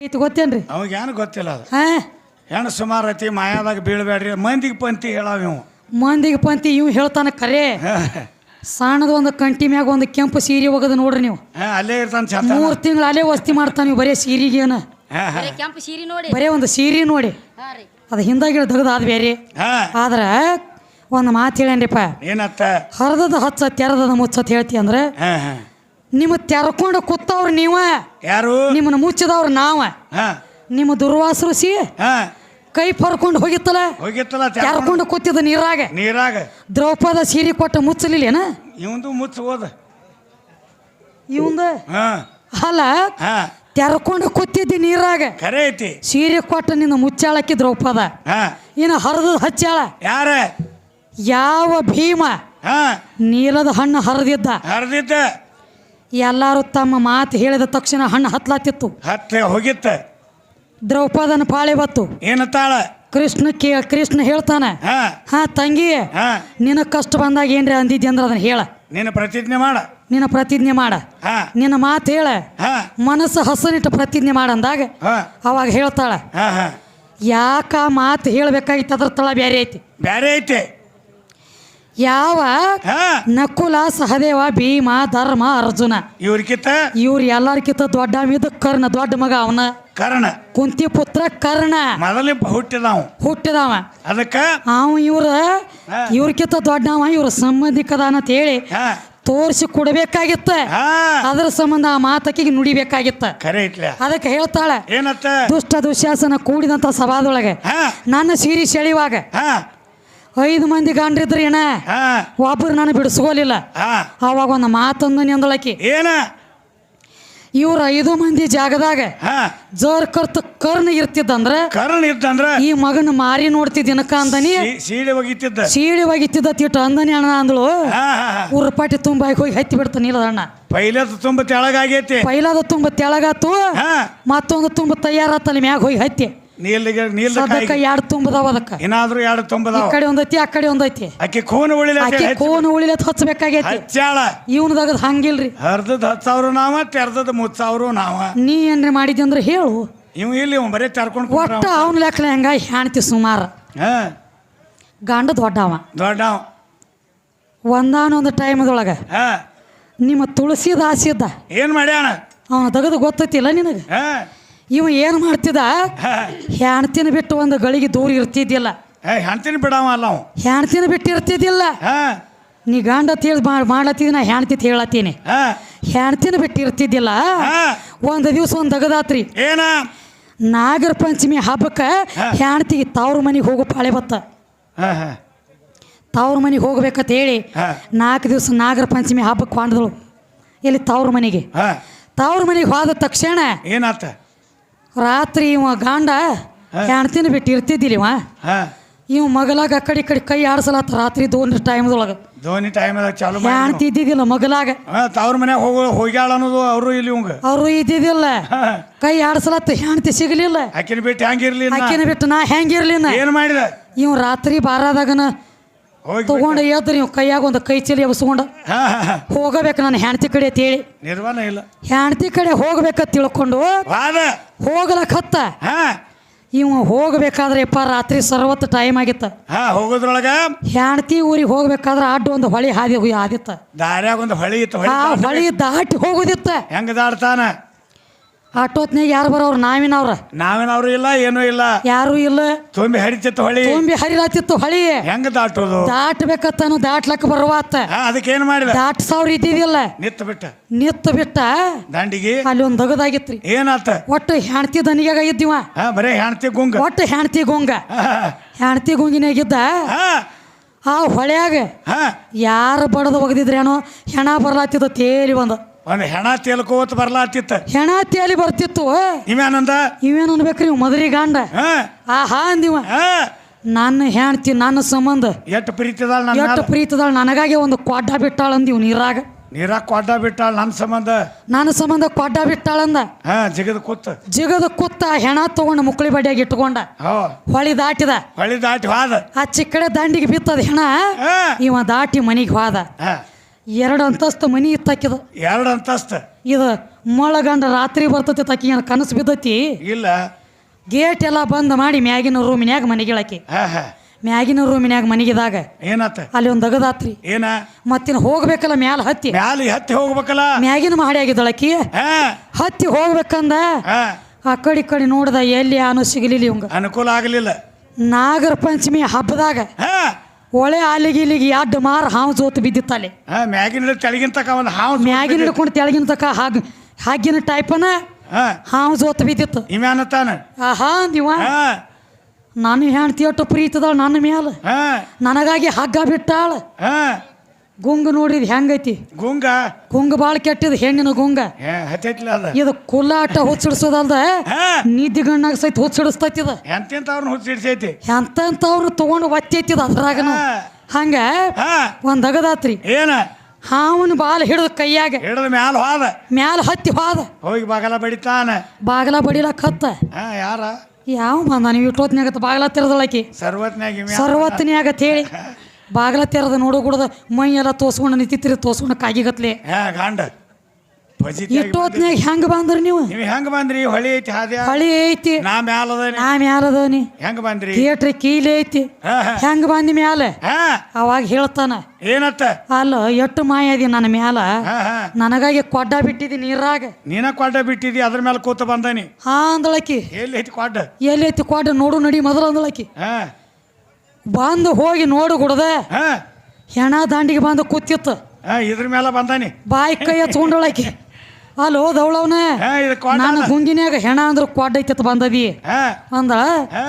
ಐತಿ ಗೊತ್ತೇನ್ರಿ? ಅವಾಗೇನು ಗೊತ್ತಿಲ್ಲ ಅದು. ಹಾ? ಹೆಣ್ಣು ಸುಮಾರು ಐತಿ ಮಾಯಾದಾಗ ಬೀಳ್ಬೇಡ್ರಿ. ಮಂದಿಗೆ ಪಂತಿ ಹೇಳಾವ ಇವು. ಮಂದಿಗೆ ಪಂತಿ ಇವು ಹೇಳ್ತಾನ ಕರೆ. ಸಣ್ಣದ ಒಂದು ಕಂಟಿ ಮ್ಯಾಗ ಒಂದು ಕೆಂಪು ಸೀರೆ ಒಗದು ನೋಡ್ರಿ ನೀವು. ಹಾ, ಅಲ್ಲೇ ಇರ್ತಾನೆ ಮೂರು ತಿಂಗಳು ಅಲ್ಲೇ ವಸ್ತಿ ಮಾಡ್ತಾನ ನೀವು ಬರೇ ಸೀರೆಗೇನು ಬರೀ ಕೆಂಪು ಸೀರೆ ನೋಡಿ. ಬರೇ ಒಂದು ಸೀರೆ ನೋಡಿ. ಹಾ ರೀ. ಅದು ಹಿಂದಾಗಿ ತೆಗ್ದು ಅದು ಬೇರೆ. ಹಾ. ಆದ್ರೆ ಒಂದು ಮಾತು ಹೇಳೇನ್ರಿಪ್ಪ. ಏನತ್ತ? ಹರದದ ಹಚ್ಚ ತೆರದದ ಮುಚ್ಚತ್ ಹೇಳ್ತಿ ಅಂದ್ರೆ ಹಾ ಹಾ. ನಿಮ್ಮ ತೆರ್ಕೊಂಡು ಕೂತವ್ರು ನೀವ. ಯಾರು? ನಿಮ್ಮನ್ನ ಮುಚ್ಚಿದವ್ರು ನಾವ. ಹಾ. ನಿಮ್ಮ ದುರ್ವಾಸರು ಸಿ ಹಾ. ಕೈ ಪರ್ಕೊಂಡು ಹೋಗಿತ್ತಲ್ಲ? ಹೋಗಿತ್ತಲ್ಲ ತೆರಕೊಂಡು ತೆರ್ಕೊಂಡು ಕೂತಿದ್ದ ನೀರಾಗ. ನೀರಾಗ. ದ್ರೌಪದ ಸೀರೆ ಕೊಟ್ಟ ಮುಚ್ಚಲಿಲ್ಲೇನ? ಇವಂದು ಮುಚ್ಚ ಹೋದ. ಇವಂದ? ಹಾ. ಅಲ್ಲ ಹಾ. ತೆರ್ಕೊಂಡು ಕೂತಿದ್ದಿ ನೀರಾಗ. ಖರೆ ಐತಿ. ಸೀರೆ ಕೊಟ್ಟ ನಿನ್ನ ಮುಚ್ಚಾಳಕ್ಕೆ ದ್ರೌಪದ. ಹಾ. ಇನ್ನು ಹರಿದ ಹಚ್ಚಾಳ. ಯಾರ? ಯಾವ ಭೀಮ? ಹಾ. ನೀಲದ ಹಣ್ಣು ಹರಿದಿದ್ದ. ಹರಿದಿದ್ದ. ಎಲ್ಲರೂ ತಮ್ಮ ಮಾತು ಹೇಳಿದ ತಕ್ಷಣ ಹಣ್ಣು ಹತ್ಲಾತಿತ್ತು. ಹತ್ತೆ ಹೋಗಿತ್ತ. ದ್ರೌಪದನ ಪಾಳೆ ಬತ್ತು. ಏನತ್ತಾಳ ಕೃಷ್ಣ ಕೇ ಕೃಷ್ಣ ಹೇಳ್ತಾನೆ ಹಾ. ಹಾ ತಂಗಿ ಹಾ. ಕಷ್ಟ ಬಂದಾಗ ಏನ್ರಿ ಅಂದಿದ್ದೆ ಅಂದ್ರೆ ಅದನ್ನ ಹೇಳ. ನಿನ್ನ ಪ್ರತಿಜ್ಞೆ ಮಾಡ. ನಿನ್ನ ಪ್ರತಿಜ್ಞೆ ಮಾಡ. ಹಾ. ನಿನ್ನ ಮಾತು ಹೇಳ. ಹಾ. ಮನಸ್ಸು ಹಸನಿಟ್ಟು ಪ್ರತಿಜ್ಞೆ ಮಾಡಂದಾಗ ಹಾ. ಅವಾಗ ಹೇಳ್ತಾಳ ಹಾ ಹಾ. ಯಾಕ ಮಾತು ಹೇಳ್ಬೇಕಾಗಿತ್ತು ಅದ್ರ ತಳ ಬೇರೆ ಐತಿ. ಬ್ಯಾರೆ ಐತಿ. ಯಾವ ಹಾ. ನಕುಲ ಸಹದೇವ ಭೀಮ ಧರ್ಮ ಅರ್ಜುನ? ಇವ್ರಕಿತ್ತ ಇವ್ರ ಎಲ್ಲಾರ್ಕಿಂತ ದೊಡ್ಡ ಮಿದ ಕರ್ಣ ದೊಡ್ಡ ಮಗ ಅವನ. ಕರ್ಣ. ಕುಂತಿ ಪುತ್ರ ಕರ್ಣ. ಮೊದಲೇ ಹುಟ್ಟಿದವು. ಹುಟ್ಟಿದವ. ಅದಕ್ಕ? ಅವ ಇವ್ರ. ಇವ್ರಕಿಂತ ದೊಡ್ಡವ ಇವ್ರ ಸಂಬಂಧಿಕದಾನ ಅಂತ ಹೇಳಿ ಹಾ. ತೋರಿಸಿ ಕೊಡಬೇಕಾಗಿತ್ತ. ಹಾ. ಅದ್ರ ಸಂಬಂಧ ಆ ಮಾತಕಿಗೆ ನುಡಿಬೇಕಾಗಿತ್ತ. ಅದಕ್ಕೆ ಹೇಳ್ತಾಳೆ ಏನತ್ತ? ದುಷ್ಟ ದುಶ್ಯಾಸನ ಕೂಡಿದಂತ ಸಭಾದೊಳಗೆ ಹಾ. ನನ್ನ ಸೀರಿ ಸೆಳಿವಾಗ ಹಾ. ಐದು ಮಂದಿ ಗಂಡ್ರಿದ್ರಿ ಏನ ಒಬ್ಬರು ಒಬ್ರು ನಾನು ಬಿಡಿಸ್ಕೋಲಿಲ್ಲ. ಅವಾಗ ಒಂದು ಮಾತೊಂದು ನಿಂದಳಕಿ. ಏನ? ಇವ್ರ ಐದು ಮಂದಿ ಜಾಗದಾಗ ಜೋರ್ ಕರ್ತ ಕರ್ಣ ಇರ್ತಿದ್ದಂದ್ರ ಕರ್ಣ ಇರ್ತಂದ್ರ ಈ ಮಗನ ಮಾರಿ ನೋಡ್ತಿದ್ದೀನಕ ಅಂದನಿ. ಸೀಳಿ ಸೀಡೆ ಒಗಿತಿದ್ದ. ಸೀಳಿ ಒಗಿತಿದ್ದ ತಿಟ್ಟ ಅಂದನಿ ಅಣ್ಣ ಅಂದಳು. ಉರ್ಪಾಟಿ ತುಂಬ ಹೋಗಿ ಹತ್ತಿ ಬಿಡ್ತಾನೆ ಇಲ್ಲದಣ್ಣ ಪೈಲದ ತುಂಬ ತೆಳಗಾಗೈತಿ. ಪೈಲಾದ ತುಂಬ ತೆಳಗಾತು. ಮತ್ತೊಂದು ತುಂಬ ತಯಾರಾತಲ್ಲಿ ಮ್ಯಾಗ ಹೋಗಿ ಹತ್ತಿ. ನೀಲ್ಗೆ ಕಾಯಿಗೆ. ಎರಡು ತುಂಬದವ ಅದಕ್ಕೆ. ಏನಾದ್ರೂ ಎರಡು ಈ ತುಂಬದಾವ ಕಡೆ ಒಂದೈತಿ ಆ ಕಡೆ ಒಂದೈತಿ. ಆಕೆ ಕೋನ್ ಉಳಿಲ ಆಕೆ ಕೋನ ಉಳಿಲತ್ ಹಚ್ಚಬೇಕಾಗೈತಿ. ಹಚ್ಚಾಳ ಇವನದಾಗ ಹಂಗಿಲ್ರಿ. ಅರ್ಧದ ಹತ್ತು ಸಾವಿರ ನಾವ ತೆರ್ದದ್ ಮೂತ್ ಸಾವಿರ ನಾವ. ನೀ ಏನ್ರಿ ಮಾಡಿದ್ಯ ಅಂದ್ರೆ ಹೇಳು. ಇವ್ ಇಲ್ಲಿ ಬರೇ ತೆರ್ಕೊಂಡ್ ಒಟ್ಟ ಅವನ ಲೆಕ್ಕಲೆ ಹೆಂಗ? ಹೆಣ್ತಿ ಸುಮಾರು. ಹಾ. ಗಂಡ ದೊಡ್ಡವ. ದೊಡ್ಡವ. ಒಂದಾನೊಂದು ಟೈಮದೊಳಗೆ ಹಾ. ನಿಮ್ಮ ತುಳಸಿ ದಾಸಿದ್ದ ಏನ್ ಮಾಡ್ಯಾಣ ಅವನ ತೆಗೆದು ಗೊತ್ತೈತಿಲ್ಲ ನಿನಗೆ? ಇವ ಏನು ಮಾಡ್ತಿದ? ಹೆಣ್ತಿನ ಬಿಟ್ಟು ಒಂದು ಗಳಿಗೆ ದೂರ ಇರ್ತಿದ್ದಿಲ್ಲ. ಹೆಣ್ತಿನ ಬಿಡವ ಅಲ್ಲ ಅವ. ಹೆಣ್ತಿನ ಬಿಟ್ಟು ಇರ್ತಿದ್ದಿಲ್ಲ. ನೀ ಗಂಡ ತಿಳ್ ಮಾಡ್ಲತ್ತಿದ್ ನಾ ಹೆಣ್ತಿ ಹೇಳತ್ತೀನಿ ಹೆಣ್ತಿನ ಬಿಟ್ಟು ಇರ್ತಿದ್ದಿಲ್ಲ. ಒಂದು ದಿವಸ ಒಂದು ದಗದಾತ್ರಿ. ಏನ? ನಾಗರ ಪಂಚಮಿ ಹಬ್ಬಕ್ಕೆ. ಹೆಣ್ತಿಗೆ ತವ್ರ ಮನೆಗೆ ಹೋಗೋ ಪಾಳೆ ಬತ್ತ. ತವ್ರ ಮನೆಗೆ ಹೋಗ್ಬೇಕಂತ ಹೇಳಿ ನಾಲ್ಕು ದಿವಸ ನಾಗರ ಪಂಚಮಿ ಹಬ್ಬಕ್ಕೆ ಕೊಂಡದಳು ಇಲ್ಲಿ ತವ್ರ ಮನೆಗೆ. ತವ್ರ ಮನೆಗೆ ಹೋದ ತಕ್ಷಣ ಏನಾತ? ರಾತ್ರಿ ಇವ ಗಾಂಡ. ಹೆಣ್ತಿನ ಬಿಟ್ಟು ಇರ್ತಿದ್ದಿಲ್ಲ ಇವ. ಇವ ಮಗಲಾಗ ಆ ಕಡೆ ಈ ಕಡೆ ಕೈ ಆಡ್ಸಲತ್ತ ರಾತ್ರಿ ದೋನಿ ಟೈಮ್ದೊಳಗೆ. ಧೋನಿ ಟೈಮ್ ಚಾಲು ಹೆಂಡತಿ ಹೆಣ್ತಿ ಇದ್ದಿದ್ದಿಲ್ಲ ಮಗಲಾಗ. ಅವ್ರ ತವ್ರ ಮನ್ಯಾಗ ಹೋಗೋ ಹೋಗ್ಯಾಳ ಅನ್ನೋದು ಅವರು ಇಲ್ಲಿ ಇವಂಗ. ಅವರು ಇದ್ದಿದ್ದಿಲ್ಲ. ಕೈ ಆಡ್ಸಲತ್ತ ಹೆಣ್ತಿ ಸಿಗಲಿಲ್ಲ. ಆಕಿನ ಬಿಟ್ಟು ಹೆಂಗಿರ್ಲಿ ಅಕ್ಕಿನ ಆಕಿನ ಬಿಟ್ಟು ನಾ ಹೆಂಗಿರ್ಲಿ ಏನ್ ಮಾಡಿದ? ಇವ್ ರಾತ್ರಿ ಬಾರದಾಗನ ತಗೊಂಡು ಎದ್ರಿ ನೀವು ಕೈಯಾಗ ಒಂದು ಕೈ ಚೀಲ ಎಬ್ಸ್ಕೊಂಡು ಹೋಗಬೇಕು ನನ್ನ ಹೆಂಡತಿ ಕಡೆ ಅಂತ ಹೇಳಿ. ನಿರ್ವಾಣ ಇಲ್ಲ. ಹೆಂಡತಿ ಕಡೆ ಹೋಗ್ಬೇಕ ತಿಳ್ಕೊಂಡು ಹೋಗ್ಲಕ್ಕತ್ತ ಇವ ಹೋಗ್ಬೇಕಾದ್ರೆ ಯಪ್ಪ ರಾತ್ರಿ ಸರ್ವತ್ತು ಟೈಮ್ ಆಗಿತ್ತ. ಹೋಗೋದ್ರೊಳಗ ಹೆಂಡತಿ ಊರಿಗೆ ಹೋಗ್ಬೇಕಾದ್ರೆ ಅಡ್ಡ ಒಂದು ಹೊಳಿ ಹಾದಿ ಆದಿತ್ತ ದಾರ್ಯಾಗ ಒಂದು ಹೊಳಿ ಇತ್ತು ಹೊಳಿ ದಾಟಿ ಹೋಗುದಿತ್ತ. ಹೆಂಗ ದಾಡ್ತಾನ ಆಟೋತ್ನಾಗ ಯಾರು ಬರೋರು? ನಾವಿನವ್ರ ನಾವೇನವ್ರು ಇಲ್ಲ ಏನೂ ಇಲ್ಲ. ಯಾರು ಇಲ್ಲ. ತುಂಬಿ ಹರಿತಿತ್ತು ಹೊಳಿ. ತುಂಬಿ ಹರಿಲಾತಿತ್ತು ಹೊಳಿ. ಹೆಂಗ ದಾಟೋದು? ದಾಟ್ಬೇಕತ್ತನು ದಾಟ್ಲಕ್ಕ ಬರುವಾತ ಅದಕ್ಕೇನ್ ಮಾಡಿದ ದಾಟ್ ಸಾವಿರ ಇದ್ದಿದಿಲ್ಲ ನಿತ್ತ ಬಿಟ್ಟ. ನಿತ್ತ ಬಿಟ್ಟ. ದಂಡಿಗೆ? ಅಲ್ಲಿ ಒಂದು ದಗದಾಗಿತ್ರಿ. ಏನಾತ? ಒಟ್ಟು ಹೆಣ್ತಿ ದನಿಗಾಗ ಇದ್ದೀವ. ಬರೀ ಹೆಣ್ತಿ ಗುಂಗ. ಒಟ್ಟು ಹೆಣ್ತಿ ಗುಂಗ. ಹೆಣ್ತಿ ಗುಂಗಿನಾಗಿದ್ದ ಆ ಹೊಳ್ಯಾಗ ಹಾ. ಯಾರು ಬಡದು ಒಗದಿದ್ರೇನೋ ಹೆಣ ಬರ್ಲಾತಿದ್ದ ತೇಲಿ ಒಂದು ಒಂದ್ ಹೆಣ ತೇಲ್ಕೋತ ಬರ್ಲಾತಿತ್ತ. ಹೆಣ ತೇಲಿ ಬರ್ತಿತ್ತು. ಇವ್ಯಾನಂದ ಇವೇನು ಅನ್ಬೇಕ್ರಿ ಇವ್ ಮದ್ರಿ ಗಂಡ? ಹಾ. ಆಹಾ ಅಂದಿವ ಹಾ. ನನ್ನ ಹೆಣ್ತಿ ನನ್ನ ಸಂಬಂಧ. ಎಷ್ಟು ಪ್ರೀತಿದಾಳ ನನ್ನ ಎಷ್ಟು ಪ್ರೀತಿದಾಳ ನನಗಾಗಿ ಒಂದು ಕ್ವಾಡ್ಡ ಬಿಟ್ಟಾಳ ಅಂದಿವ್ ನೀರಾಗ. ನೀರಾಗ ಕ್ವಾಡ್ಡ ಬಿಟ್ಟಾಳ ನನ್ನ ಸಂಬಂಧ? ನನ್ನ ಸಂಬಂಧ ಕ್ವಾಡ್ಡ ಬಿಟ್ಟಾಳಂದ ಹಾ ಜಿಗದ ಕುತ್ತ ಜಿಗದ ಕುತ್ತ ಹೆಣ ತಗೊಂಡು ಮುಕ್ಳಿ ಬಡ್ಡಿಯಾಗಿ ಇಟ್ಕೊಂಡ. ಹೋ. ಹೊಳಿ ದಾಟಿದ. ಹೊಳಿ ದಾಟಿ ಹೋದ. ಆ ಚಿಕ್ಕಡೆ ದಂಡಿಗೆ ಬಿತ್ತದ ಹೆಣ. ಹಾ. ಇವ ದಾಟಿ ಮನಿಗೆ ಹೋದ. ಹಾ. ಎರಡು ಅಂತಸ್ತು ಮನಿ ಇತ್ತಾಕಿದ ಎರಡು ಅಂತಸ್ತ. ಇದು ಮೊಳಗಂಡ ರಾತ್ರಿ ಬರ್ತತಿ ತಾಕಿ ಏನು ಕನಸು ಬಿದ್ದತಿ? ಇಲ್ಲ. ಗೇಟ್ ಎಲ್ಲ ಬಂದ್ ಮಾಡಿ ಮ್ಯಾಗಿನ ರೂಮಿನ್ಯಾಗ ಮನೆಗಿಳಕಿ ಹಾ ಹಾ. ಮ್ಯಾಗಿನ ರೂಮಿನ್ಯಾಗ ಮನಿಗಿದಾಗ. ಏನಾತ ಅಲ್ಲಿ ಒಂದು ಅಗದಾತ್ರಿ ಏನ? ಮತ್ತಿನ ಹೋಗ್ಬೇಕಲ್ಲ ಮ್ಯಾಲ ಹತ್ತಿ. ಮ್ಯಾಲ ಹತ್ತಿ ಹೋಗ್ಬೇಕಲ್ಲ? ಮ್ಯಾಗಿನ ಮಾಡಿ ಆಗಿದ್ದಳಕಿ ಹಾ. ಹತ್ತಿ ಹೋಗ್ಬೇಕಂದ? ಹಾ. ಆ ಕಡೆ ಈ ಕಡೆ ನೋಡ್ದ ಎಲ್ಲಿ ಆನು ಸಿಗಲಿಲ್ಲ ಇವಂಗ. ಅನುಕೂಲ ಆಗಲಿಲ್ಲ. ನಾಗರ ಪಂಚಮಿ ಹಬ್ಬದಾಗ ಹಾ. ಒಳೆ ಇಲ್ಲಿಗೆ ಅಡ್ಡ ಮಾರ ಹಾವು ಜೋತು ಬಿದ್ದಿತ್ತ ಅಲ್ಲಿ ಹಾ ಮ್ಯಾಗಿನ ತೆಳಗಿನ ತಕ ಒಂದು ಹಾವು ಮ್ಯಾಗಿನ ಹಿಡ್ಕೊಂಡು ತೆಳಗಿನ ತಕ ಹಾಗ ಹಾಗಿನ ಟೈಪನ ಹಾ. ಹಾವು ಜೋತು ಬಿದ್ದಿತ್ತು. ಇಮ್ಯಾನ ತಾನ? ಆಹಾ ನೀವ? ಹಾ. ನಾನು ಹೆಣ್ತಿ ಪ್ರೀತದಳು ಪ್ರೀತದಳ ನನ್ನ ಮ್ಯಾಲ. ಹಾ. ನನಗಾಗಿ ಹಗ್ಗ ಬಿಟ್ಟಾಳ. ಹಾ. ಗುಂಗ ನೋಡಿದ್ ಹೆಂಗೈತಿ? ಗುಂಗ? ಗುಂಗ ಬಾಳ ಕೆಟ್ಟದ ಹೆಣ್ಣಿನ ಗುಂಗ. ಹೇ ಹತ್ತೈತ್ಲ ಅದ. ಇದು ಕುಲ್ಲಾಟ ಹುಚ್ಚಿಡ್ಸೋದಲ್ದ? ನಿದ್ದಿ ಗಣ್ಣಾಗ ಸಹಿತ ಹುಚ್ಚಿಡಿಸ್ತೈತಿದ ಎಂತೆಂತವ್ರನ್ನ ಹುಚ್ಚಿಡ್ಸೈತಿ? ಎಂತಂತವ್ರು ತಗೊಂಡು ಒತ್ತೈತಿದ ಅದ್ರಾಗನು. ಹಾ. ಹಂಗ ಹಾ. ಒಂದ್ ಅಗದಾತ್ರಿ. ಏನ? ಹಾವನ್ ಬಾಲ್ ಹಿಡಿದು ಕೈಯಾಗ. ಹಿಡಿದ ಮ್ಯಾಲ ಹೋದ. ಮ್ಯಾಲ ಹತ್ತಿ ಹೋದ. ಹೋಗಿ ಬಾಗಲ ಬಡಿತಾನ. ಬಾಗಲ ಬಡಿಲಕ್ ಹತ್ತ. ಹಾ ಯಾರ? ಯಾವ ಬಂದ? ನೀವು ಇಟ್ಟೋತ್ನಾಗತ್ತ ಬಾಗಲ ತಿರದಳಕಿ. ಸರ್ವತ್ನ್ಯಾಗ ಸರ್ವತ್ನೇ ಹೇಳಿ. ಬಾಗಲ ತೆರದ ನೋಡು ಕೂಡದ ಮೈ ಎಲ್ಲ ತೋಸ್ಕೊಂಡು ನಿಂತಿತ್ರಿ ತೋಸ್ಕೊಂಡು ಕಾಗಿಗತ್ಲೆ ಹಾ ಗಾಂಡ ಪಜಿತಿ ಇಟ್ಟೋತ್ನ್ಯಾಗ ಹೆಂಗ್ ಬಂದ್ರಿ ನೀವು? ನೀವು ಹೆಂಗ ಬಂದ್ರಿ? ಹೊಳಿ ಐತಿ ಹಾದಿ ಹಳಿ ಐತಿ. ನಾ ಮ್ಯಾಲ ನಾ ಮ್ಯಾಲದನಿ ಹೆಂಗ ಬಂದ್ರಿ? ಥಿಯೇಟ್ರ್ ಕೀಲಿ ಐತಿ. ಹಾ ಹಾ. ಹೆಂಗ್ ಬಂದಿ ಮ್ಯಾಲ? ಹಾ. ಅವಾಗ ಹೇಳ್ತಾನ. ಏನತ್ತ? ಅಲ್ಲ ಎಷ್ಟು ಮಾಯ ಅದಿ ನನ್ನ ಮ್ಯಾಲ? ಹಾ ಹಾ. ನನಗಾಗಿ ಕೊಡ್ಡ ಬಿಟ್ಟಿದಿ ನೀರಾಗ. ನೀನ ಕೊಡ್ಡ ಬಿಟ್ಟಿದಿ ಅದ್ರ ಮೇಲೆ ಕೂತ ಬಂದನಿ. ಹಾ ಅಂದಳಕಿ. ಎಲ್ಲಿ ಐತಿ ಕೊಡ್ಡ? ಎಲ್ಲಿ ಐತಿ ಕೊಡ್ಡ ನೋಡು ನಡಿ ಮೊದಲು ಅಂದಳಕಿ. ಹಾ. ಬಂದು ಹೋಗಿ ನೋಡು ಕುಡದೆ ಹಾ. ಹೆಣ ದಾಂಡಿಗೆ ಬಂದು ಕೂತಿತ್ತು. ಹಾ ಇದ್ರ ಮೇಲೆ ಬಂದಾನಿ. ಬಾಯಿ ಕೈ ಹಚ್ಕೊಂಡಳಕಿ ಅಲ್ಲೋ ದೌಳವನ ಹಾ ಇದು ಕ್ವಾಡ ನಾನು ಗುಂಗಿನ್ಯಾಗ ಹೆಣ ಅಂದ್ರೆ ಕೊಡ್ಡ ಐತಿತ್ತು ಬಂದದಿ. ಹಾ. ಅಂದ ಹಾ.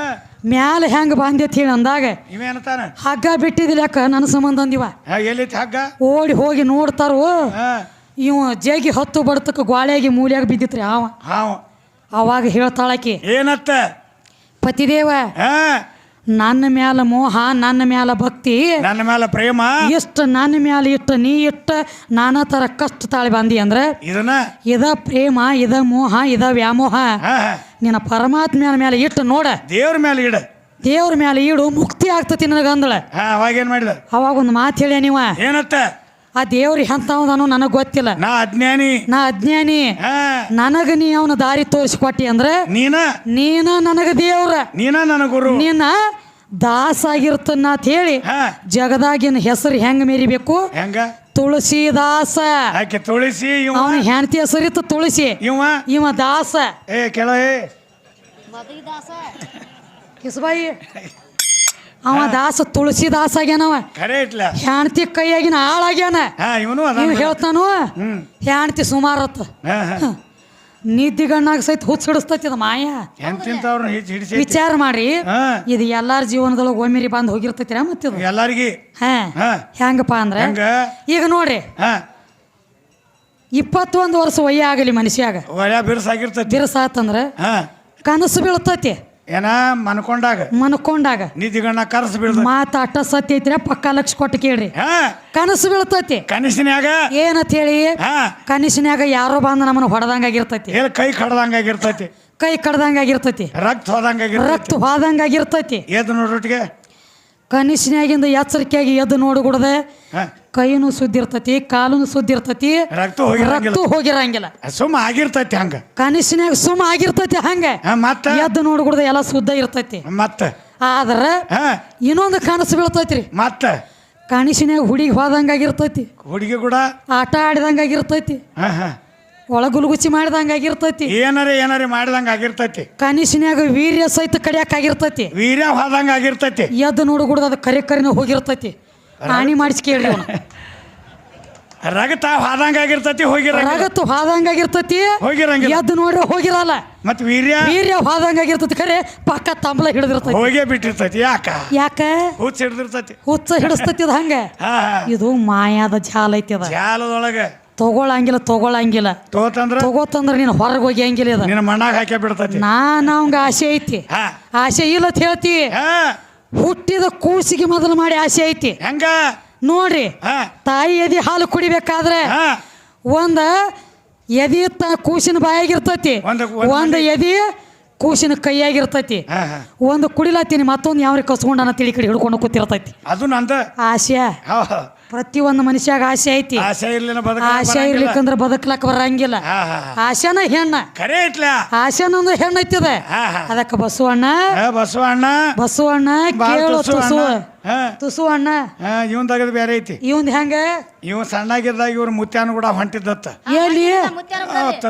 ಮ್ಯಾಲ ಹೆಂಗ ಬಂದೈತಿ ಹೇಳಿ ಅಂದಾಗ ಇವೇನತಾನ ಹಗ್ಗ ಬಿಟ್ಟಿದಿಲ್ಲ ಯಾಕ ನನ್ನ ಸಂಬಂಧ ಅಂದಿವ? ಹಾ ಎಲ್ಲೈತಿ ಹಗ್ಗ? ಓಡಿ ಹೋಗಿ ನೋಡ್ತಾರೋ? ಹಾ. ಇವ ಜಗಿ ಹತ್ತು ಬಡತಕ್ಕ ಗ್ವಾಳ್ಯಾಗಿ ಮೂಲ್ಯಾಗ ಬಿದ್ದಿತ್ರಿ ಅವ ಹಾವು ಅವಾಗ ಹೇಳ್ತಾಳಕಿ ಏನತ್ತ? ಪತಿದೇವ ಹಾ. ನನ್ನ ಮ್ಯಾಲ ಮೋಹ ನನ್ನ ಮ್ಯಾಲ ಭಕ್ತಿ. ನನ್ನ ಮ್ಯಾಲ ಪ್ರೇಮ. ಇಷ್ಟ ನನ್ನ ಮ್ಯಾಲ ಇಟ್ಟ ನೀ ಇಟ್ಟ ನಾನಾ ತರ ಕಷ್ಟ ತಾಳಿ ಬಂದಿ ಅಂದ್ರೆ? ಇದನ್ನ? ಇದ ಪ್ರೇಮ ಇದ ಮೋಹ ಇದ ವ್ಯಾಮೋಹ. ನಿನ್ನ ಪರಮಾತ್ಮ ಮೇಲೆ ಇಟ್ಟು ನೋಡ. ದೇವ್ರ ಮೇಲೆ ಇಡ. ದೇವ್ರ ಮೇಲೆ ಇಡು ಮುಕ್ತಿ ಆಗ್ತತಿ ನನಗಂದಳ ಅವಾಗ ಏನ್ ಮಾಡಿದ? ಅವಾಗ ಒಂದು ಮಾತು ಹೇಳಿ ನೀವ. ಏನತ್ತ? ಆ ದೇವ್ರಿ ಎಂಥವದಾನೋ ನನಗೆ ಗೊತ್ತಿಲ್ಲ. ನಾ ಅಜ್ಞಾನಿ. ನಾ ಅಜ್ಞಾನಿ. ಹಾ. ನನಗ ನೀ ಅವನ ದಾರಿ ತೋರಿಸಿಕೊಟ್ಟಿ ಅಂದ್ರೆ ನೀನ? ನೀನ ನನಗ ದೇವ್ರ. ನೀನ ನನ್ನ ಗುರು. ನೀನ ದಾಸ ಆಗಿರ್ತನಾ ಅಂತ ಹೇಳಿ ಹಾ. ಜಗದಾಗಿನ ಹೆಸರು ಹೆಂಗ್ ಮೇರಿಬೇಕು? ಹೆಂಗ? ತುಳಸಿ ದಾಸ ಆಕೆ ತುಳಸಿ ಇವ? ಅವನ ಹೆಂಡತಿ ಹೆಸರಿತ್ತು ತುಳಸಿ. ಇವ? ಇವ ದಾಸ. ಏ ಕೆಳ ಏ. ಕಿಸ್ಬಾಯಿ ಅವ ದಾಸ ತುಳಸಿ ದಾಸ ಆಗ್ಯಾನವ. ಖರೆ ಇಟ್ಲ ಕೈಯಾಗಿನ ಹಾಳಾಗ್ಯಾನ. ಇವನು ನೀವು ಹೇಳ್ತಾನು ಹೆಣ್ತಿ ಸುಮಾರತ್ತ ಹಾ ನಿದ್ದಿಗಣ್ಣಾಗ ಸಹಿತ ಹುಚ್ಚ ಹಿಡಿಸ್ತೈತಿ ಅದು ಮಾಯ. ವಿಚಾರ ಮಾಡಿ ಇದು ಎಲ್ಲಾರ ಜೀವನದೊಳಗೆ ಒಮ್ಮಿರಿ ಬಂದು ಹೋಗಿರ್ತೈತಿರ ಮತ್ತೆ ಎಲ್ಲಾರಿಗೆ. ಹೆಂಗಪ್ಪ ಅಂದ್ರೆ ಈಗ ನೋಡ್ರಿ. ಇಪ್ಪತ್ತೊಂದು ವರ್ಷ ವಯ್ಯ ಆಗಲಿ ಮನುಷ್ಯಾಗ ಬಿರ್ಸಾಗಿರ್ತೈತಿ. ಬಿರ್ಸಾತಂದ್ರ ಕನಸು ಬೀಳ್ತೈತಿ. ಏನ ಮನ್ಕೊಂಡಾಗ? ಮನ್ಕೊಂಡಾಗ. ನಿಧಿಗಳನ್ನ ಕನಸು ಬಿಡ್ದ ಮಾತ ಅಟ್ಟ ಸತ್ಯ ಐತ್ರಿ ಪಕ್ಕ ಲಕ್ಷ ಕೊಟ್ಟು ಕೇಳ್ರಿ. ಹಾ. ಕನಸು ಬೀಳ್ತೈತಿ. ಕನಸಿನ್ಯಾಗ ಏನಂತ ಹೇಳಿ? ಹಾ. ಕನಸಿನ್ಯಾಗ ಯಾರೋ ಬಂದು ನಮ್ಮನ್ನ ಹೊಡೆದಂಗ ಆಗಿರ್ತೈತಿ. ಕೈ ಕಡ್ದಂಗಾಗಿರ್ತೈತಿ ಕೈ ಕಡ್ದಂಗಾಗಿರ್ತೈತಿ ರಕ್ತ ಹೋದಂಗ ರಕ್ತ ಹೋದಂಗಾಗಿರ್ತೈತಿ ಎದ್ದು ನೋಡ್ರೊಟ್ಟಿಗೆ ಕನಸಿನ್ಯಾಗಿಂದ ಎಚ್ಚರಿಕೆಯಾಗಿ ಎದ್ದು ನೋಡಿಕೊಡದೆ ಕೈನು ಸುದ್ದಿರ್ತತಿ ಕಾಲುನು ಸುದ್ದಿರ್ತತಿ ರಕ್ತ ಹೋಗಿರಂಗಿಲ್ಲ. ರಕ್ತ ಹೋಗಿರಂಗಿಲ್ಲ. ಸುಮ್ಮ ಆಗಿರ್ತೈತಿ ಹಂಗ. ಕನಸಿನ್ಯಾಗ ಸುಮ್ಮ ಆಗಿರ್ತೈತಿ ಹಂಗ. ಹಾ ಮತ್ತ? ಎದ್ದು ನೋಡಿಕೊಡದೆ ಎಲ್ಲ ಶುದ್ಧ ಇರ್ತೈತಿ. ಮತ್ತೆ? ಆದ್ರ ಹಾ. ಇನ್ನೊಂದು ಕನಸು ಬೀಳ್ತೈತ್ರಿ. ಮತ್ತೆ? ಕನಸಿನ್ಯಾಗ ಹುಡುಗಿ ಹೋದಂಗಾಗಿರ್ತೈತಿ. ಹುಡುಗಿ ಕೂಡ? ಆಟ ಆಡಿದಂಗಾಗಿರ್ತೈತಿ. ಹಾ ಹಾ. ಒಳಗುಲುಗುಚಿ ಮಾಡಿದಂಗಾಗಿರ್ತೈತಿ. ಏನಾರೇ ಏನಾರ ಮಾಡಿದಂಗ ಆಗಿರ್ತೈತಿ ಕನಿಷ್ನ್ಯಾಗ ವೀರ್ಯ ಸಹಿತ ಕಡಿಯಾಕಾಗಿರ್ತೈತಿ. ವೀರ್ಯ ಹೋದಂಗ ಆಗಿರ್ತೈತಿ ಎದ್ದು ನೋಡುಗುಡ್ದು ಅದು ಕರಿ ಕರಿನ ಹೋಗಿರ್ತೈತಿ. ಹಾನಿ ಮಾಡಿಸಿ ಕೇಳ್ರಿ ಅವನು. ರಗತ ಹಾದಂಗ ಆಗಿರ್ತೈತಿ ಹೋಗಿರ ರಗತ್ತು ಹೋದಂಗಾಗಿರ್ತೈತಿ ಹೋಗಿರಂಗ ಎದ್ದು ನೋಡ್ರೆ ಹೋಗಿರಲ್ಲ. ಮತ್ ವೀರ್ಯ? ವೀರ್ಯ ಹೋದಂಗಾಗಿರ್ತೈತಿ ಖರೆ ಪಕ್ಕ ತಂಬಲ ಹಿಡಿದಿರ್ತೈತಿ. ಹೋಗೇ ಬಿಟ್ಟಿರ್ತೈತಿ ಯಾಕ? ಯಾಕ? ಹುಚ್ಚ ಹಿಡಿದಿರ್ತೈತಿ. ಹುಚ್ಚ ಹಿಡಿಸ್ತೈತಿ ಅದು ಹಂಗ. ಇದು ಮಾಯಾದ ಜಾಲ ಐತಿ ಅದ. ಜಾಲದೊಳಗ ತಗೊಳಂಗಿಲ್ಲ ತಗೊಳಂಗಿಲ್ಲ. ತಗೋತಂದ್ರೆ? ತಗೋತಂದ್ರ ನೀನು ಹೊರಗೆ ಹೋಗಿ ಹಂಗಿಲ್ಲ ಅದ ನಿನ್ನ ಮಣ್ಣಾಗ ಹಾಕೇ ಬಿಡ್ತೈತಿ. ನಾನು ಅವಂಗ ಆಸೆ ಐತಿ. ಹಾ. ಆಸೆ ಇಲ್ಲ ಅಂತ ಹೇಳ್ತಿ. ಹಾ. ಹುಟ್ಟಿದ ಕೂಸಿಗೆ ಮೊದಲು ಮಾಡಿ ಆಸೆ ಐತಿ. ಹೆಂಗ? ನೋಡ್ರಿ ಹಾ. ತಾಯಿ ಎದಿ ಹಾಲು ಕುಡಿಬೇಕಾದ್ರೆ ಹಾ. ಒಂದ ಎದಿ ತ ಕೂಸಿನ ಬಾಯಾಗಿರ್ತೈತಿ. ಒಂದ್- ಒಂದ್ ಒಂದು ಎದಿ ಕೂಸಿನ ಕೈಯಾಗಿರ್ತೈತಿ. ಹಾ ಹಾ. ಒಂದು ಕುಡಿಲತ್ತೀನಿ ಮತ್ತೊಂದು ಯಾವ ಕಸ್ಕೊಂಡನ ತಿಳಿ ಕಡೆ ಹಿಡ್ಕೊಂಡು ಕೂತಿರ್ತೈತಿ. ಅದು ನಂದ. ಆಸೆ ಹಾ ಪ್ರತಿಯೊಂದು ಮನುಷ್ಯಾಗ ಆಸೆ ಐತಿ. ಆಸೆ ಇರ್ಲಿಲ್ಲ ಬದುಕ ಆಸೆ ಇರ್ಲಿಕ್ಕಂದ್ರ ಬದುಕ್ಲಕ್ ಬರಂಗಿಲ್ಲ. ಆಸೆನ ಹೆಣ್ಣ. ಕರೆ ಐತ್ಲ ಆಸೆನೊಂದು ಹೆಣ್ಣು ಹೆಣ್ಣ ಐತಿದೆ ಅದಕ್ಕೆ ಬಸವಣ್ಣ. ಬಸವಣ್ಣ. ಬಸವಣ್ಣ ಕೇಳು ತುಸು. ತುಸು ಅಣ್ಣ. ಹಾ. ತುಸು ಅಣ್ಣ. ಹಾ ಇವನ್ ತಗದ್ ಬೇರೆ ಐತಿ. ಇವನ್ ಹೆಂಗ? ಇವ್ ಸಣ್ಣಾಗಿದ್ದಾಗ ಇವ್ರ ಮುತ್ಯಾನು ಕೂಡ ಹೊಂಟಿದ್ದತ್ತ. ಎಲ್ಲಿ?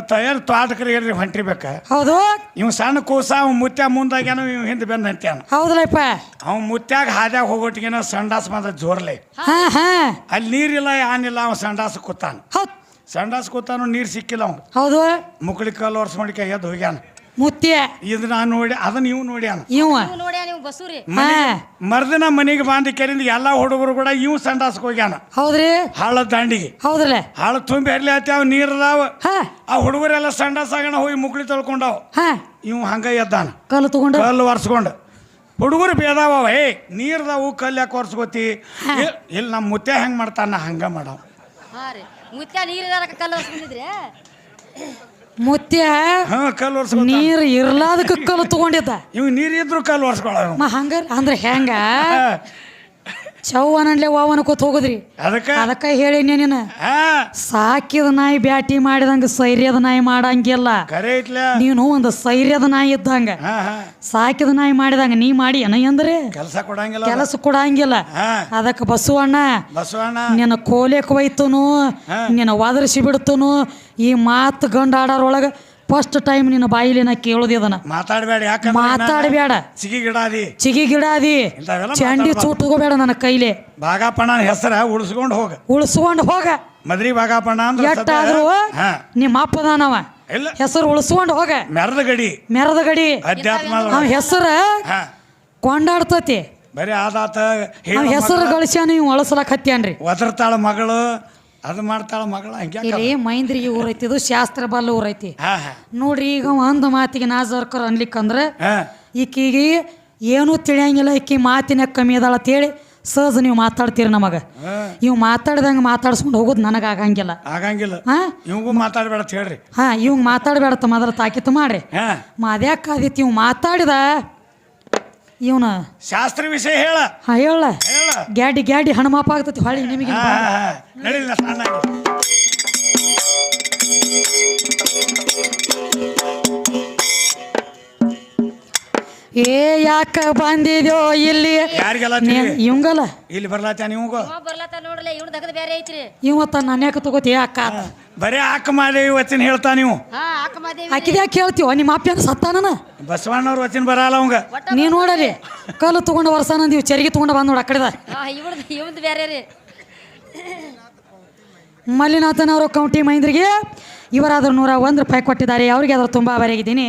ತಯಾರು ತೋಟಕರಿಗೆ ಹೊಂಟಿರ್ಬೇಕ ಹೌದು. ಇವ್ ಸಣ್ಣ ಕೂಸ ಅವ್ ಮುತ್ಯ ಮುಂದಾಗ್ಯಾನ ಇವ್ ಹಿಂದೆ ಬಂದ ಹಂತ್ಯಾನ. ಹೌದಲ್ಲಪ್ಪ ಅವ್ ಮುತ್ಯಾಗ ಹಾದ್ಯಾಗ ಹೋಗೋಟಿಗೇನ ಸಂಡಾಸ್ ಬಂದ ಜೋರ್ಲೆ. ಹಾ ಹಾ. ಅಲ್ಲಿ ನೀರಿಲ್ಲ ಯಾನಿಲ್ಲ ಅವ ಸಂಡಾಸ ಕೂತಾನ. ಸಂಡಾಸ ಸಂಡಾಸ್ ಕೂತಾನು ನೀರ್ ಸಿಕ್ಕಿಲ್ಲ ಅವ್ ಹೌದು. ಮುಕ್ಳಿ ಕಲ್ಲು ವರ್ಷ ಮಾಡಿಕ ಎದ್ದು ಹೋಗ್ಯಾನ. ಮುತ್ಯ. ಇದು ನಾನು ನೋಡಿ ಅದನ್ನ ಇವ್ ನೋಡ್ಯಾನ ಇವ. ನೀವು ನೋಡ್ಯಾ ನೀವು ಬಸೂರಿ. ಮರ್ದಿನ ಮನೆಗೆ ಬಾಂಧಿ ಕೆರಿಂದ ಎಲ್ಲಾ ಹುಡುಗರು ಕೂಡ ಇವ್ ಸಂಡಾಸಕ್ ಹೋಗ್ಯಾನ. ಹೌದ್ರಿ? ಹಾಳ ದಾಂಡಿಗೆ. ಹೌದ್ರಲ್ಲ? ಹಾಳು ತುಂಬಿ ಹರ್ಲಿ ಆತಿ ಅವ್ ನೀರ್ ಅದಾವ. ಹಾ. ಆ ಹುಡುಗರೆಲ್ಲ ಸಂಡಾಸ ಆಗಣ ಹೋಗಿ ಮುಗ್ಳಿ ತೊಳ್ಕೊಂಡವ್. ಹಾ. ಇವ್ ಹಂಗ ಎದ್ದಾನ. ಕಲ್ಲು ತಗೊಂಡ? ಕಲ್ಲು ಒರ್ಸ್ಕೊಂಡು. ಹುಡುಗರು ಬೇದಾವ ಏ ನೀರ್ದಾವು ಕಲ್ಲು ಯಾಕೆ ಒರ್ಸ್ಕೋತಿ? ಇಲ್ಲಿ ನಮ್ಮ ಮುತ್ತೆ ಹೆಂಗ್ ಮಾಡ್ತಾನ ಹಂಗ ಮಾಡವ್. ಹಾಂ ರೀ. ಮುತ್ಯ ಕಲ್ಲು ಮುತ್ಯ ಹಾ ಕಲ್ಲು ಒರ್ಸ್ಕೊ ನೀರ್ ಇರ್ಲಾದಕ್ಕೆ ಕಲ್ಲು ತಗೊಂಡಿದ್ದ. ಇವ್ ನೀರ್ ಇದ್ರು ಕಲ್ಲು ಒರ್ಸ್ಕೊಳ ಅಂದ್ರೆ ಹೆಂಗ? ಚೌವನಂಡ್ಲೆ ವಾವನ ಕೂತ್ ಹೋಗುದ್ರಿ. ಅದಕ್ಕೆ? ಅದಕ್ಕ ಹೇಳಿ ನೀನ. ಸಾಕಿದ ನಾಯಿ ಬ್ಯಾಟಿ ಮಾಡಿದಂಗ ಸೈರ್ಯದ ನಾಯಿ ಮಾಡಂಗಿಲ್ಲ. ಕರೆ ಐತ್ಲ? ನೀನು ಒಂದು ಸೈರ್ಯದ ನಾಯಿ ಇದ್ದಂಗ. ಸಾಕಿದ ನಾಯಿ ಮಾಡಿದಂಗ ನೀ ಮಾಡಿ ಏನ ಅಂದ್ರೆ ಕೆಲಸ ಕೊಡಂಗಿಲ್ಲ. ಕೆಲಸ ಕೊಡಂಗಿಲ್ಲ. ಅದಕ್ಕೆ ಬಸವಣ್ಣ. ಬಸವಣ್ಣ. ನಿನ್ನ ಕೋಲೆಕ್ ಹೋಯ್ತುನು ನಿನ್ನ ಒದರಿಸಿ ಬಿಡ್ತನು. ಈ ಮಾತು ಗಂಡ ಆಡೋರೊಳಗ ಫಸ್ಟ್ ಟೈಮ್ ನಿನ್ನ ಬಾಯಿಲಿ ನಾ ಕೇಳುದಿ ಅದನ್ನ ಮಾತಾಡಬೇಡ ಯಾಕಂದ್ರೆ ಮಾತಾಡಬೇಡ. ಚಿಗಿ ಗಿಡ ಅದಿ ಚಿಗಿ ಗಿಡ ಅದಿ ಇಂಥವೆಲ್ಲ ಚಂಡಿ. ಚೂಟ್ಕೋಬೇಡ ನನ್ನ ಕೈಲಿ. ಭಾಗಪ್ಪನ ಹೆಸರ ಉಳಿಸ್ಕೊಂಡು ಹೋಗ. ಉಳಿಸ್ಕೊಂಡು ಹೋಗ. ಮದ್ರಿ ಭಾಗಾಪಣ್ಣ ಅಂದ್ರೆ ಹಾ. ನಿಮ್ಮ ಅಪ್ಪದಾನವ. ಇಲ್ಲ. ಹೆಸರು ಉಳಿಸ್ಕೊಂಡು ಹೋಗ. ಮೆರದ ಗಡಿ. ಮೆರದ ಗಡಿ. ಅಧ್ಯಾತ್ಮ ಅವ ಹೆಸರ ಹಾ. ಕೊಂಡಾಡ್ತತಿ. ಬರೀ ಆದಾತ ಹೆಸರು ಗಳಿಸ್ಯಾನ ನೀವು ಒಳಸಲಕ್ ಹತ್ಯಾನ್ರಿ. ಒದರ್ತಾಳ ಮಗಳು ಅದು ಮಾಡ್ತಾಳ ಮಗಳ ಹಂಗೆ ಮೈಂದ್ರಿಗೆ ಊರೈತಿ ಇದು ಶಾಸ್ತ್ರ ಬಲ್ಲ ಊರೈತಿ ಹಾ ಹಾ. ನೋಡ್ರಿ ಈಗ ಒಂದು ಮಾತಿಗೆ ನಾಜರ್ಕರ್ ಅನ್ಲಿಕ್ಕಂದ್ರೆ ಹಾ. ಈಕಿಗೆ ಏನೂ ತಿಳಿಯಂಗಿಲ್ಲ ಈಕಿ ಮಾತಿನ ಕಮ್ಮಿ ಅದಾಳ ಅಂತೇಳಿ ಸಹಜ ನೀವು ಮಾತಾಡ್ತೀರಿ ನಮಗೆ. ಹಾ. ಇವ್ ಮಾತಾಡ್ದಂಗೆ ಮಾತಾಡ್ಸ್ಕೊಂಡು ಹೋಗೋದು ನನಗೆ ಆಗಂಗಿಲ್ಲ. ಆಗಂಗಿಲ್ಲ. ಹಾಂ? ಇವಂಗೂ ಮಾತಾಡ್ಬೇಡ ಅಂತ ಹೇಳ್ರಿ. ಹಾ ಮಾತಾಡಬೇಡ ತಮ್ಮ ಅದ್ರ ತಾಕಿತ್ತು ಮಾಡ್ರಿ. ಹಾ. ಇವ್ ಮಾತಾಡಿದ? ಇವನ ಶಾಸ್ತ್ರ ವಿಷಯ ಹೇಳ. ಹಾ ಹೇಳ ಹೇಳ. ಗ್ಯಾಡಿ ಗ್ಯಾಡಿ ಹಣಮಾಪ ಆಗ್ತತಿ ಹೊಳಿ ನಿಮಗೆ ಏ ಯಾಕ ಬಂದಿದ್ಯೋ ಇಲ್ಲಿ? ಯಾರಿಗೆಲ್ಲ ಇವಂಗಲ್ಲ? ಇಲ್ಲಿ ಬರ್ಲಾತ ನೀವು ಬರ್ಲಾತ ಬರ್ಲತ್ತ ನೋಡ್ರಲ್ಲ ಇವ್ನ ಬೇರೆ ಐತ್ರಿ. ಇವತ್ತ ನಾನು ಯಾಕೆ ತಗೋತಿ? ಅಕ್ಕ ಬರೀ ಆಕಮಾದೇವಿ ಮಾಡಿ ವಚನ ಹೇಳ್ತಾ ನೀವು. ಆಕಿದ ಯಾಕೆ ಹೇಳ್ತೀವ ನಿಮ್ಮ ಅಪ್ಪನ ಸತ್ತಾನ ಬಸವಣ್ಣವ್ರ ವಚನ ಬರಲ್ಲ ಅವಂಗ. ನೀ ನೋಡಲಿ ಕಲ್ಲು ತಗೊಂಡು ವರ್ಷಾನ ನೀವು ಚರಿಗೆ ತಗೊಂಡು ಬಂದ್ ನೋಡಿ ಆ ಕಡೆದ. ಬೇರೆ ರೀ. ಮಲ್ಲಿನಾಥನ್ ಅವರು ಕೌಂಟಿ ಮೈಂದ್ರಿಗೆ ಇವರಾದ್ರೂ ನೂರ ಒಂದು ರೂಪಾಯಿ ಕೊಟ್ಟಿದ್ದಾರೆ. ಅವ್ರಿಗೆ ಅದ್ರ ತುಂಬ ಬರೆಗಿದ್ದೀನಿ